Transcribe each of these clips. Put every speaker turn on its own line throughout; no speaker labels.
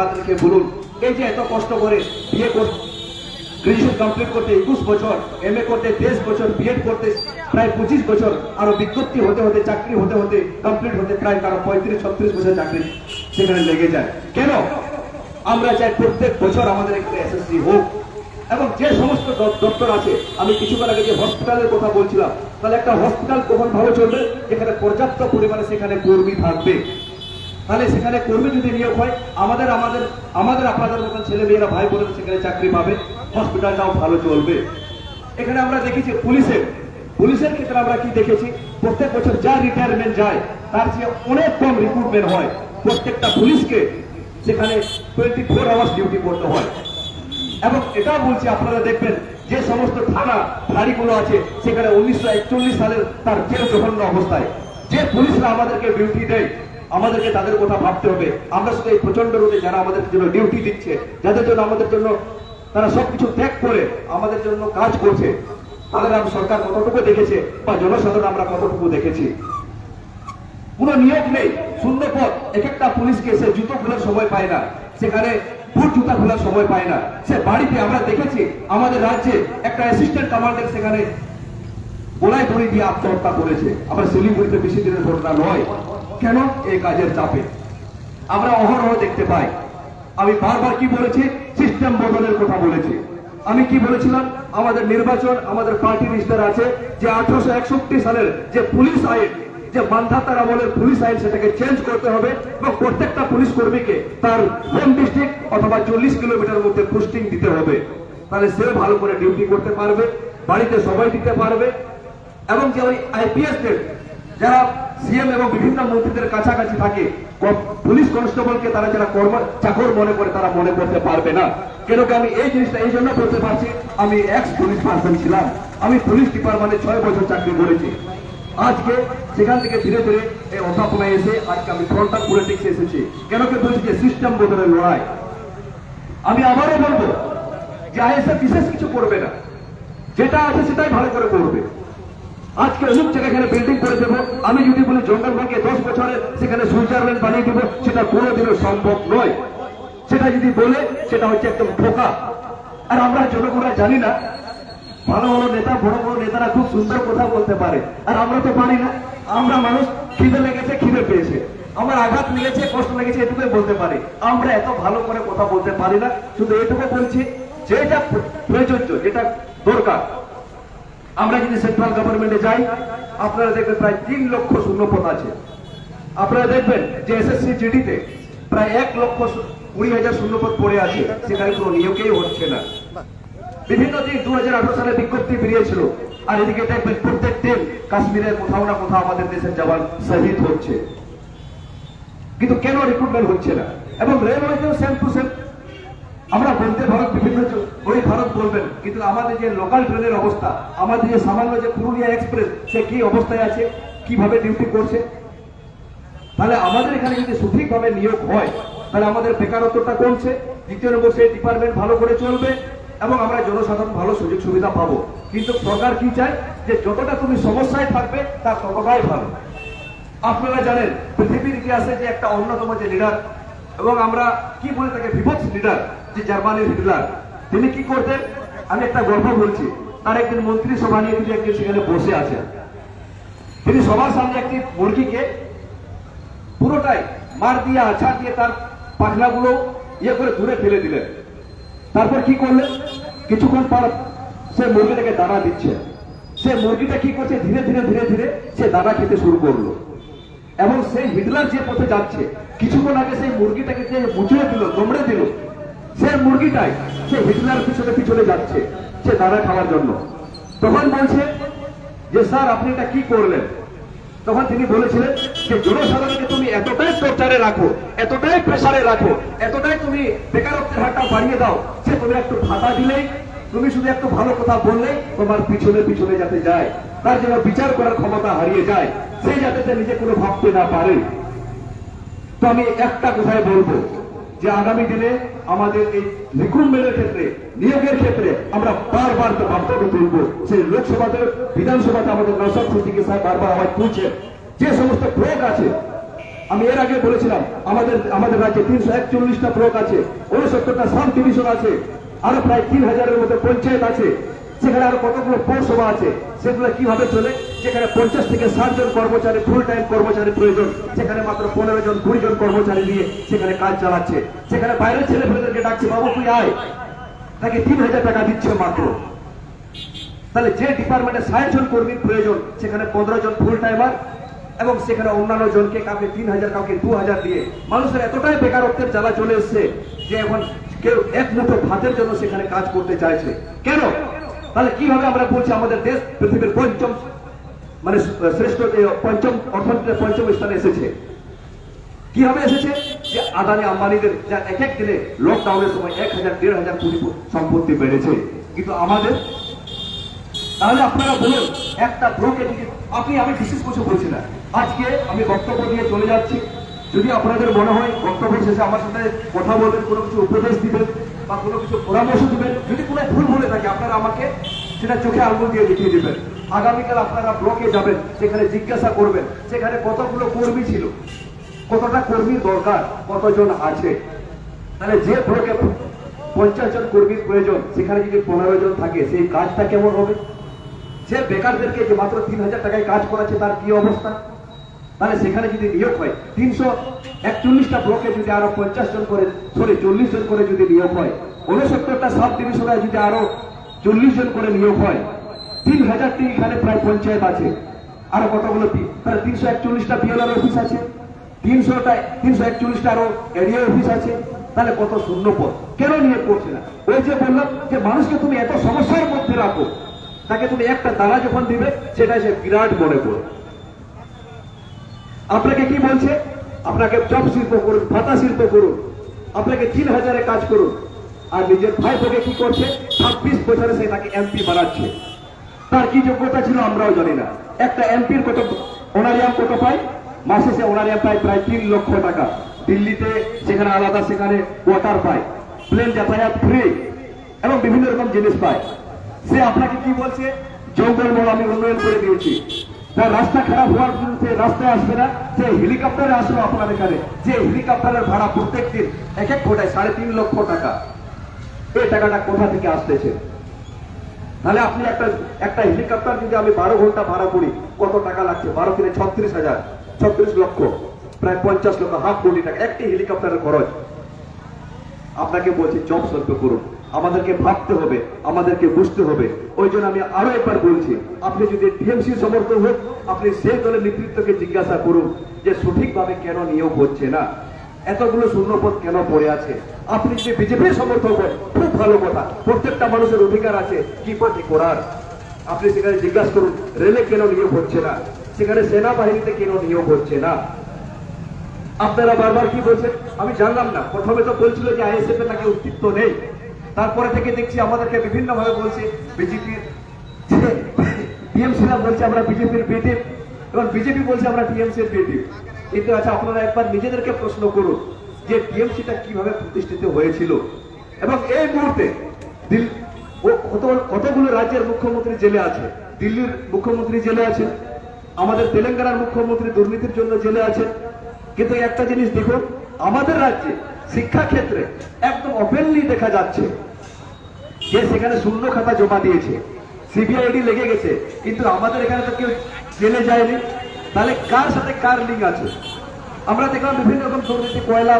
আমাদেরকে বলুন, এই যে এত কষ্ট করে বিয়ে করতে গ্রাজুয়েশন কমপ্লিট করতে একুশ বছর এম করতে তেইশ বছর বিএড করতে প্রায় পঁচিশ বছর, আরও বিজ্ঞপ্তি হতে হতে, চাকরি হতে হতে কমপ্লিট হতে প্রায় কারও পঁয়ত্রিশ, ছত্রিশ বছর চাকরি সেখানে লেগে যায়। কেন? আমরা চাই প্রত্যেক বছর আমাদের একটা এসএসসি হোক। এবং যে সমস্ত দপ্তর আছে, আমি কিছুক্ষণ আগে যে হসপিটালের কথা বলছিলাম, তাহলে একটা হসপিটাল কখন ভালো চলবে? যেখানে পর্যাপ্ত পরিমাণে সেখানে কর্মী থাকবে। তাহলে সেখানে কর্মী যদি নিয়োগ হয়, আমাদের আমাদের আমাদের আপনাদের মতন ছেলে মেয়েরা, ভাই বোনেরা সেখানে চাকরি পাবে, হসপিটালটাও ভালো চলবে। এখানে আমরা দেখেছি পুলিশের পুলিশের ক্ষেত্রে আমরা কি দেখেছি? প্রত্যেক বছর যা রিটায়ারমেন্ট যায়, তার চেয়ে অনেক কম রিক্রুটমেন্ট হয়। প্রত্যেকটা পুলিশকে সেখানে টোয়েন্টি ফোর আওয়ার্স ডিউটি করতে হয়। এবং এটাও বলছি, আপনারা দেখবেন, যে সমস্ত থানা ফাঁড়িগুলো আছে, সেখানে উনিশশো একচল্লিশ সালের তার জেল জঘন্য অবস্থায়। যে পুলিশরা আমাদেরকে ডিউটি দেয় আমাদেরকে তাদের কথা ভাবতে হবে। আমরা শুধু এই প্রচণ্ড রোদে যারা আমাদের জন্য ডিউটি দিচ্ছে, যাদের জন্য আমাদের জন্য তারা সবকিছু ত্যাগ করে আমাদের জন্য কাজ করছে, তাদের আমি সরকার কতটুকু দেখেছে বা জনসাধারণ আমরা কতটুকু দেখেছি। কোনো নিয়োগ নেই, শূন্য পদ এক একটা পুলিশকে সে জুতো খোলার সময় পায় না, সেখানে বুট জুতা খোলার সময় পায় না। সে বাড়িতে আমরা দেখেছি, আমাদের রাজ্যে একটা অ্যাসিস্ট্যান্ট কমান্ডার সেখানে গোলায় দড়ি দিয়ে আত্মহত্যা করেছে। আবার শিলিগুড়িতে বেশি দিনের ঘটনা নয়। কেন এই কাজের চাপে? আমরা অহরহ দেখতে পাই। আমি বারবার কি বলেছি? সিস্টেম বদলের কথা বলেছি। আমি কি বলেছিলাম? আমাদের নির্বাচন, আমাদের পার্টি লিস্টার আছে যে আঠারোশো একষট্টি সালের যে পুলিশ আইন, যে মান্ধাতার আমলের পুলিশ আইন সেটাকে চেঞ্জ করতে হবে এবং প্রত্যেকটা পুলিশ কর্মীকে তার হোম ডিস্ট্রিক্ট অথবা চল্লিশ কিলোমিটার মধ্যে পোস্টিং দিতে হবে। তাহলে সে ভালো করে ডিউটি করতে পারবে, বাড়িতে সবাই দিতে পারবে এবং যে ওই আইপিএস যারা সিএম এবং বিভিন্ন মন্ত্রীদের কাছাকাছি থাকে। পুলিশ কনস্টেবলকে তারা যারা কর্ম চাকর মনে করে তারা মনে করতে পারবে না। কেন কি আমি এই জিনিসটা এই জন্য বলতে পারছি, আমি এক্স পুলিশ পার্সন ছিলাম। আমি পুলিশ ডিপার্টমেন্টে ছয় বছর চাকরি করেছি। আজকে সেখান থেকে ধীরে ধীরে এই অধ্যাপনায় এসে আজকে আমি ফ্রন্টাল পলিটিক্স এসেছি। কেন কি বলছি যে সিস্টেম বদলের লড়াই। আমি আবারও বলব যে আইএসএফ বিশেষ কিছু করবে না। যেটা আছে সেটাই ভালো করে করবে। আজকে অমুক জায়গায় এখানে বিল্ডিং করে দেবো। আমি যদি বলি জঙ্গলভাগে দশ বছরে সেখানে সুইজারল্যান্ড বানিয়ে দেবো, সেটা কোনোদিনও সম্ভব নয়। সেটা যদি বলে, সেটা হচ্ছে একদম ঠোকা আর আমরা জনগণরা জানি না, ভালো ভালো নেতা, বড় বড় নেতারা খুব সুন্দর কথা বলতে পারে। আর আমরা তো পারি না। আমরা মানুষ, খিদে লেগেছে, খিদে পেয়েছে। আমার আঘাত লেগেছে, কষ্ট লেগেছে, এটুকুই বলতে পারি। আমরা এত ভালো করে কথা বলতে পারি না। শুধু এটুকু বলছি, যেটা প্রযোজ্য, যেটা দরকার আমরা যদি সেন্ট্রাল গভর্নমেন্টে যাই, আপনারা দেখবেন প্রায় তিন লক্ষ শূন্যপদ আছে। আপনারা দেখবেন যে এসএসসি জিডিতে প্রায় এক লক্ষ কুড়ি হাজার শূন্যপদ পড়ে আছে। সেখানে কোনো নিয়োগই হচ্ছে না। বিভিন্ন দিন দু হাজার আঠারো সালে বিজ্ঞপ্তি বেরিয়েছিল। আর এদিকে দেখবেন প্রত্যেক দিন কাশ্মীরের কোথাও না কোথাও আমাদের দেশের জওয়ান শহীদ হচ্ছে। কিন্তু কেন রিক্রুটমেন্ট হচ্ছে না? এবং রেলওয়েতেও সেম টু সেম আমরা বলতে ভারত বিভিন্ন ওই ভারত বলবেন, কিন্তু আমাদের যে লোকাল ট্রেনের অবস্থা, আমাদের যে সামান্য যে পুরুলিয়া এক্সপ্রেস সে কি অবস্থায় আছে? কীভাবে ডিউটি করছে? তাহলে আমাদের এখানে যদি সঠিকভাবে নিয়োগ হয়, তাহলে আমাদের বেকারত্বটা কমছে, দ্বিতীয় নম্বর সেই ডিপার্টমেন্ট ভালো করে চলবে, এবং আমরা জনসাধারণ ভালো সুযোগ সুবিধা পাবো। কিন্তু সরকার কি চায়? যে যতটা তুমি সমস্যায় থাকবে তার ততটাই ভালো। আপনারা জানেন, পৃথিবীর ইতিহাসে যে একটা অন্যতম যে লিডার এবং আমরা কি বলে তাকে বিভৎস লিডার যে জার্মানির হিটলার, তিনি কি করতেন? আমি একটা গল্প বলছি। তার একদিন মন্ত্রী সভা নিয়ে তিনি একদিন সেখানে বসে আছেন। তিনি সবার সামনে একটি মুরগিকে পুরোটাই মার দিয়ে, আছাড় দিয়ে তার পাখনাগুলো ইয়ে করে দূরে ফেলে দিলেন। তারপর কি করলেন? কিছুক্ষণ পর সে মুরগিটাকে দানা দিচ্ছে। সে মুরগিটা কি করছে? ধীরে ধীরে ধীরে ধীরে সে দানা খেতে শুরু করল। এবং সেই হিটলার যে পথে যাচ্ছে, কিছুক্ষণ আগে সেই মুরগিটাকে যে মুচড়ে দিল, দমড়ে দিল সে মুরগিটাই, সে হিটলার পিছনে পিছনে যাচ্ছে, সে দানা খাওয়ার জন্য। তখন বলছে যে, স্যার, আপনি এটা কি করলেন? তখন তিনি বলেছিলেন যে জনসাধারণকে তুমি এতটাই টর্চারে রাখো, এতটাই প্রেসারে রাখো, এতটাই তুমি বেকারত্বের হারটা বাড়িয়ে দাও, সে তুমি একটু ভাতা দিলেই, তুমি শুধু একটু ভালো কথা বললেই তোমার পিছনে পিছনে যাতে যায়, তার জন্য বিচার করার ক্ষমতা হারিয়ে যায়, সে যাতে সে নিজে কোনো ভাবতে না পারে। তো আমি একটা কথাই বলব যে, আগামী দিনে আমাদের এই রিক্রুটমেন্টের ক্ষেত্রে, নিয়োগের ক্ষেত্রে আমরা বারবার তো বার্তাকে তুলবো। সেই লোকসভাতে, বিধানসভাতে আমাদের নৌসাদ সিদ্দিকি সাহেব বারবার আমায় তুলছেন যে সমস্ত প্রয়োগ আছে, আমি এর আগে বলেছিলাম, আমাদের আমাদের রাজ্যে তিনশো একচল্লিশটা ব্লক আছে উনসত্তরটা সাব ডিভিশন আছে, আরও প্রায় তিন হাজারের মতো পঞ্চায়েত আছে সেখানে আরও কতগুলো পৌরসভা আছে? সেগুলো কীভাবে চলে? যেখানে পঞ্চাশ থেকে ষাট জন কর্মচারী ফুল টাইম কর্মচারী প্রয়োজন। সেখানে মাত্র পনেরো জন, কুড়ি জন কর্মচারী নিয়ে সেখানে কাজ চালাচ্ছে। সেখানে বাইরের ছেলে ফেলেদেরকে ডাকছে, বাবু, তুই আয়। তাকে তিন হাজার টাকা দিচ্ছে মাত্র। তাহলে যে ডিপার্টমেন্টে ষাট জন কর্মীর প্রয়োজন, সেখানে পনেরো জন ফুল টাইমার এবং সেখানে অন্যান্য জনকে কাউকে তিন হাজার, কাউকে দু হাজার দিয়ে। মানুষের এতটাই বেকারত্বের জ্বালা চলে এসছে যে এখন কেউ এক মুঠো ভাতের জন্য সেখানে কাজ করতে চাইছে। কেন? তাহলে কীভাবে আমরা বলছি আমাদের দেশ পৃথিবীর পঞ্চম মানে শ্রেষ্ঠ পঞ্চম অর্থনীতিতে পঞ্চম স্থানে এসেছে? কীভাবে এসেছে? যে আদানি আম্বানিদের যা এক এক দিনে লকডাউনের সময় এক হাজার, দেড় হাজার কোটি সম্পত্তি বেড়েছে। কিন্তু আমাদের? তাহলে আপনারা বলুন, একটা ব্লকে যদি আপনি, আমি বিশেষ কিছু বলছি না। আজকে আমি বক্তব্য দিয়ে চলে যাচ্ছি। যদি আপনাদের মনে হয় বক্তব্য শেষে আমার সাথে কথা বলবেন, কোনো কিছু উপদেশ দিবেন বা কোনো কিছু পরামর্শ দিবেন? যদি কোনো ভুল বলে থাকে, আপনারা আমাকে সেটা চোখে আঙুল দিয়ে দেখিয়ে দিবেন। আগামীকাল আপনারা ব্লকে যাবেন, সেখানে জিজ্ঞাসা করবেন, সেখানে কতগুলো কর্মী ছিল? কতটা কর্মীর দরকার? কতজন আছে? তাহলে যে ব্লকে পঞ্চাশ জন কর্মীর প্রয়োজন, সেখানে যদি পনেরো জন থাকে, সেই কাজটা কেমন হবে? যে বেকারদেরকে যে মাত্র তিন হাজার টাকায় কাজ করাচ্ছে, তার কি অবস্থা? তাহলে সেখানে যদি নিয়োগ হয়, তিনশো একচল্লিশটা ব্লকে যদি আরও পঞ্চাশ জন করে সরি চল্লিশ জন করে যদি নিয়োগ হয় উনসত্তরটা সাব ডিভিশনে যদি আরও চল্লিশ জন করে নিয়োগ হয়, তিন হাজারটি এখানে প্রায় পঞ্চায়েত আছে। আরও কতগুলো তাহলে তিনশো একচল্লিশটা বিএলআর অফিস আছে, তিনশোটা, তিনশো একচল্লিশটা আরও এরিয়া অফিস আছে, তাহলে কত শূন্য পদ? কেন নিয়োগ করছে না? ওই যে বললাম যে মানুষকে তুমি এত সমস্যার মধ্যে রাখো, তাকে তুমি একটা দানা যখন দিবে, সেটা সে বিরাট মনে করবে আপনাকে কি বলছে? আপনাকে জব শিল্প করুন ভাতা শিল্প করুন, আপনাকে তিন হাজারে কাজ করুন, আর নিজের ভাই বোকে কি করছে? ছাব্বিশ বছরে সে তাকে এমপি বানাচ্ছে। তার কি যোগ্যতা ছিল আমরাও জানি না। একটা এমপির কত অনারিয়াম কত পায়? মাসে সে অনারিয়াম পায় প্রায় তিন লক্ষ টাকা। দিল্লিতে সেখানে আলাদা সেখানে ওয়াটার পায়। প্লেন যাতায়াত ফ্রি এবং বিভিন্ন রকম জিনিস পায়। সে আপনাকে কি বলছে? জঙ্গলমহল আমি উন্নয়ন করে দিয়েছি। তার রাস্তা খারাপ হওয়ার জন্য সে রাস্তায় আসবে না, সে হেলিকপ্টারে আসলো আপনার এখানে যে হেলিকপ্টারের ভাড়া প্রত্যেক দিন এক এক কোটায় সাড়ে তিন লক্ষ টাকা। এই টাকাটা কোথা থেকে আসতেছে? তাহলে আপনি একটা একটা হেলিকপ্টার যদি আমি বারো ঘণ্টা ভাড়া করি, কত টাকা লাগছে? বারো কিনে ছত্রিশ হাজার, ছত্রিশ লক্ষ, প্রায় পঞ্চাশ লক্ষ, হাফ কোটি টাকা, একটি হেলিকপ্টারের খরচ। আপনাকে বলছি জব সল্প করুন। আমাদেরকে ভাবতে হবে, আমাদেরকে বুঝতে হবে। ওই জন্য আমি আরও একবার বলছি, আপনি যদি টিএমসি সমর্থন হোক আপনি সেই দলের নেতৃত্বকে জিজ্ঞাসা করুন যে সঠিকভাবে কেন নিয়োগ হচ্ছে না। এতগুলো শূন্যপদ কেন পড়ে আছে? আপনি যদি বিজেপির সমর্থক হন, খুব ভালো কথা। প্রত্যেকটা মানুষের অধিকার আছে, কি পার্টি করার? আপনি সেখানে জিজ্ঞাসা করুন, রেলে কেন নিয়োগ হচ্ছে না? সেখানে সেনাবাহিনীতে কেন নিয়োগ হচ্ছে না? আপনারা বারবার কি বলছেন? আমি জানলাম না। প্রথমে তো বলছিল যে আইএসএফ এ নাকি অস্তিত্ব নেই। তারপরে থেকে দেখছি আমাদেরকে বিভিন্ন ভাবে বলছে বিজেপির টিএমসি বলছে আমরা বিজেপির বিটিভ এবং বিজেপি বলছে আমরা টিএমসি এর বিটিভ কিন্তু আচ্ছা আপনারা একবার নিজেদেরকে প্রশ্ন করুন যে টিএমসিটা কীভাবে প্রতিষ্ঠিত হয়েছিল? এবং এই মুহূর্তে কতগুলো রাজ্যের মুখ্যমন্ত্রী জেলে আছে? দিল্লির মুখ্যমন্ত্রী জেলে আছেন আমাদের তেলেঙ্গানার মুখ্যমন্ত্রী দুর্নীতির জন্য জেলে আছেন কিন্তু একটা জিনিস দেখুন, আমাদের রাজ্যে শিক্ষা ক্ষেত্রে একদম ওপেনলি দেখা যাচ্ছে যে সেখানে শূন্য খাতা জমা দিয়েছে। সিবিআইডি লেগে গেছে, কিন্তু আমাদের এখানে তো কেউ জেলে যায়নি। তাহলে কার সাথে কার লিঙ্ক আছে? আমরা দেখলাম বিভিন্ন রকম দুর্নীতি, কয়লা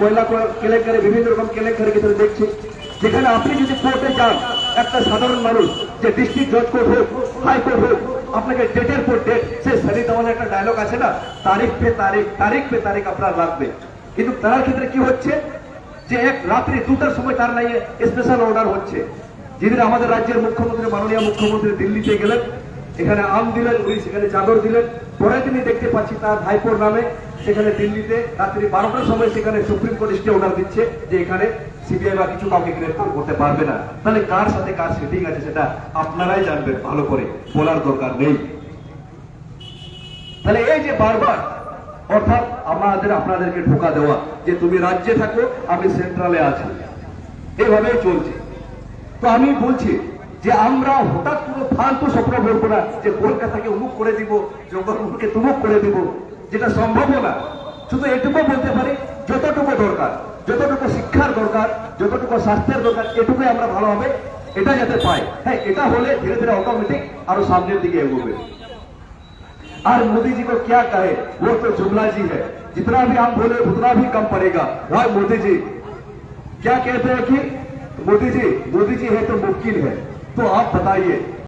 কয়লা কেলেঙ্কারি, বিভিন্ন রকম কেলেঙ্কারি ক্ষেত্রে দেখছি। যেখানে আপনি যদি কোর্টে যান, একটা সাধারণ মানুষ, যে ডিস্ট্রিক্ট জজ কোর্ট হোক হাইকোর্ট হোক আপনাকে ডেটের পর ডেট সে সারি দেওয়ার একটা ডায়লগ আছে না? তারিখ পে তারিখ তারিখ পে তারিখ আপনার লাগবে। কিন্তু তার ক্ষেত্রে কি হচ্ছে? যে এক রাত্রি দুটার সময় তার নাই স্পেশাল অর্ডার হচ্ছে। যেদিন আমাদের রাজ্যের মুখ্যমন্ত্রী, মাননীয় মুখ্যমন্ত্রী দিল্লিতে গেলেন, এখানে আম দিলেন, উনি সেখানে চাদর দিলেন। পরে তিনি দেখতে পাচ্ছি তার ভাইপোর নামে, সেখানে দিল্লিতে রাত্রি বারোটার সময় সেখানে সুপ্রিম কোর্ট স্টে অর্ডার দিচ্ছে যে এখানে সিবিআই বা কিছু কাউকে গ্রেফতার করতে পারবে না। তাহলে কার সাথে কার সেটিং আছে সেটা আপনারাই জানবেন, ভালো করে। বলার দরকার নেই। তাহলে এই যে বারবার, অর্থাৎ আমাদের, আপনাদেরকে ঢোকা দেওয়া, যে তুমি রাজ্যে থাকো, আমি সেন্ট্রালে আছি। চলছে। তো আমি বলছি যে আমরা হঠাৎ কোনো ফালতু স্বপ্ন বলব না যে কলকাতাকে উমুক করে দিব জঙ্গলমুখকে তুমুক করে দিব, যেটা সম্ভব না। শুধু এটুকু বলতে পারি, যতটুকু দরকার। যতটুকু শিক্ষার দরকার যতটুকু স্বাস্থ্যের দরকার এটুকুই আমরা ভালো হবে এটা যাতে পাই হ্যাঁ এটা হলে ধীরে ধীরে অটোমেটিক আরো সামনের দিকে এগোবে और मोदी जी को क्या कहे वो तो जुमला जी है जितना भी हम बोले उतना भी कम पड़ेगा भाई मोदी जी क्या कहते हैं कि मोदी जी मोदी जी है तो मुमकिन है तो आप बताइए